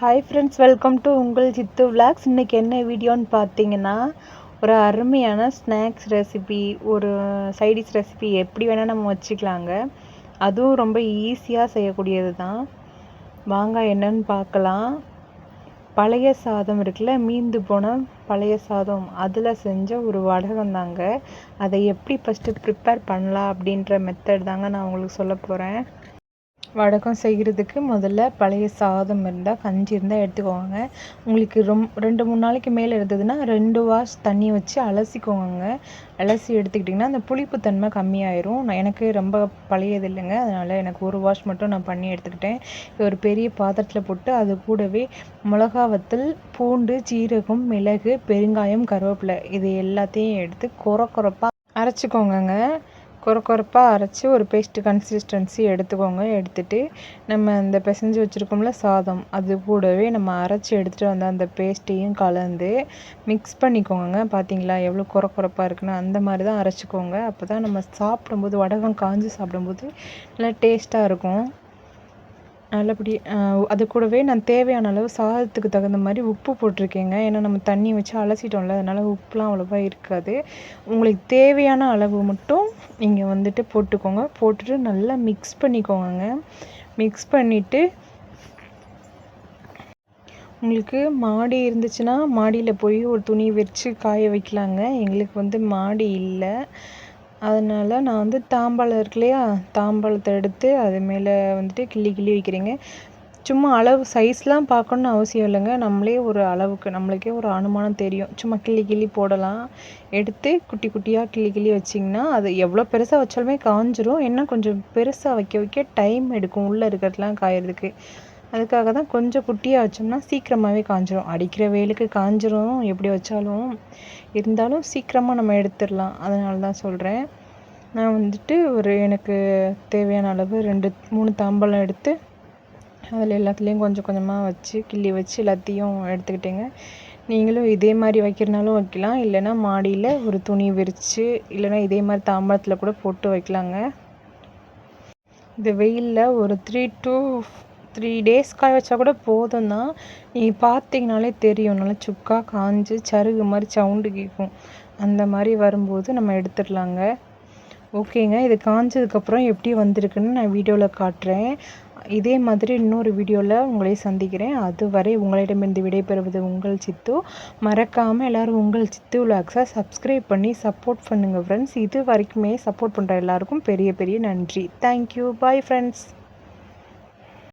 Hi friends welcome to உங்கள் சித்து vlogs இன்றைக்கி என்ன வீடியோன்னு பார்த்தீங்கன்னா ஒரு அருமையான ஸ்நாக்ஸ் ரெசிபி ஒரு சைடிஷ் ரெசிபி எப்படி வேணால் நம்ம வச்சுக்கலாங்க. அதுவும் ரொம்ப ஈஸியாக செய்யக்கூடியது தான் வாங்க என்னன்னு பார்க்கலாம். பழைய சாதம் இருக்குல்ல மீந்து போன பழைய சாதம். அதில் செஞ்ச ஒரு வடகம் தாங்க. அதை எப்படி ஃபஸ்ட்டு ப்ரிப்பேர் பண்ணலாம் அப்படின்ற மெத்தட் தாங்க நான் உங்களுக்கு சொல்ல போகிறேன் வடகம் செய்கிறதுக்கு முதல்ல பழைய சாதம் இருந்தால் கஞ்சி இருந்தால் எடுத்துக்கோங்க. உங்களுக்கு ரொம் ரெண்டு மூணு நாளைக்கு மேலே இருந்ததுன்னா ரெண்டு வாஷ் தண்ணி வச்சு அலசிக்கோங்க. அலசி எடுத்துக்கிட்டிங்கன்னா அந்த புளிப்புத்தன்மை கம்மியாயிரும். நான் எனக்கு ரொம்ப பழையது இல்லைங்க. அதனால் எனக்கு ஒரு வாஷ் மட்டும் நான் பண்ணி எடுத்துக்கிட்டேன். ஒரு பெரிய பாத்திரத்தில் போட்டு அது கூடவே மிளகா வத்தல் பூண்டு ஜீரகம் மிளகு பெருங்காயம் கருவேப்பிலை இது எல்லாத்தையும் எடுத்து கொர கொரப்பாக அரைச்சிக்கோங்கங்க. கொர கொரப்பாக அரைச்சி ஒரு பேஸ்ட்டு கன்சிஸ்டன்சி எடுத்துக்கோங்க. எடுத்துகிட்டு நம்ம இந்த பிசைஞ்சு வச்சுருக்கோம்ல சாதம் அது கூடவே நம்ம அரைச்சி எடுத்துகிட்டு வந்த அந்த பேஸ்ட்டையும் கலந்து மிக்ஸ் பண்ணிக்கோங்க. பார்த்தீங்களா எவ்வளோ கொர கொரப்பாக இருக்குன்னு அந்த மாதிரி தான் அரைச்சிக்கோங்க. அப்போ தான் நம்ம சாப்பிடும்போது வடகம் காஞ்சி சாப்பிடும்போது நல்லா டேஸ்ட்டாக இருக்கும். நல்லபடி அது கூடவே நான் தேவையான அளவு சாதத்துக்கு தகுந்த மாதிரி உப்பு போட்டிருக்கேங்க. ஏன்னா நம்ம தண்ணி வச்சு அலசிட்டோம்ல அதனால் உப்புலாம் அவ்வளோவா இருக்காது. உங்களுக்கு தேவையான அளவு மட்டும் நீங்கள் வந்துட்டு போட்டுக்கோங்க. போட்டுட்டு நல்லா மிக்ஸ் பண்ணிக்கோங்க. மிக்ஸ் பண்ணிவிட்டு உங்களுக்கு மாடி இருந்துச்சுன்னா மாடியில் போய் ஒரு துணி விரித்து காய வைக்கலாங்க. எங்களுக்கு வந்து மாடி இல்லை. அதனால் நான் வந்து தாம்பாளம் இருக்கு இல்லையா? தாம்பாளத்தை எடுத்து அது மேலே வந்துட்டு கிள்ளி கிள்ளி வைக்கிறேங்க. சும்மா அளவு சைஸ்லாம் பார்க்கணுன்னு அவசியம் இல்லைங்க. நம்மளே ஒரு அளவுக்கு நம்மளுக்கே ஒரு அனுமானம் தெரியும். சும்மா கிள்ளி கிள்ளி போடலாம். எடுத்து குட்டி குட்டியாக கிள்ளி கிள்ளி வச்சிங்கன்னா அது எவ்வளோ பெருசாக வச்சாலுமே காஞ்சிரும். என்ன கொஞ்சம் பெருசாக வைக்க வைக்க டைம் எடுக்கும். உள்ளே இருக்கிறதுலாம் காயறதுக்கு. அதுக்காக தான் கொஞ்சம் குட்டியாக வச்சோம்னா சீக்கிரமாகவே காஞ்சிரும். அடிக்கிற வெயிலுக்கு காஞ்சிரும். எப்படி வச்சாலும் இருந்தாலும் சீக்கிரமாக நம்ம எடுத்துடலாம். அதனால தான் சொல்கிறேன் நான் வந்துட்டு ஒரு எனக்கு தேவையான அளவு ரெண்டு மூணு தாம்பழம் எடுத்து அதில் எல்லாத்துலேயும் கொஞ்சம் கொஞ்சமாக வச்சு கிள்ளி வச்சு எல்லாத்தையும் எடுத்துக்கிட்டேங்க. நீங்களும் இதே மாதிரி வைக்கிறனாலும் வைக்கலாம். இல்லைன்னா மாடியில் ஒரு துணி விரித்து இல்லைன்னா இதே மாதிரி தாம்பழத்தில் கூட போட்டு வைக்கலாங்க. இந்த வெயிலில் ஒரு த்ரீ டூ த்ரீ டேஸ் காய வச்சா கூட போதும் தான் நீங்கள் பார்த்தீங்கனாலே தெரியும். நல்லா சுக்கா காஞ்சு சருகு மாதிரி சவுண்டு கேட்கும் அந்த மாதிரி வரும்போது நம்ம எடுத்துடலாங்க. ஓகேங்க. இது காஞ்சதுக்கப்புறம் எப்படி வந்திருக்குன்னு நான் வீடியோவில் காட்டுறேன். இதே மாதிரி இன்னொரு வீடியோவில் உங்களை சந்திக்கிறேன். அதுவரை உங்களிடமிருந்து விடைபெறுவது உங்கள் சித்து. மறக்காமல் எல்லோரும் உங்கள் சித்து விலாக்ஸை சப்ஸ்கிரைப் பண்ணி சப்போர்ட் பண்ணுங்கள் ஃப்ரெண்ட்ஸ் இது வரைக்குமே சப்போர்ட் பண்ணுற எல்லாருக்கும் பெரிய பெரிய நன்றி. Thank you bye friends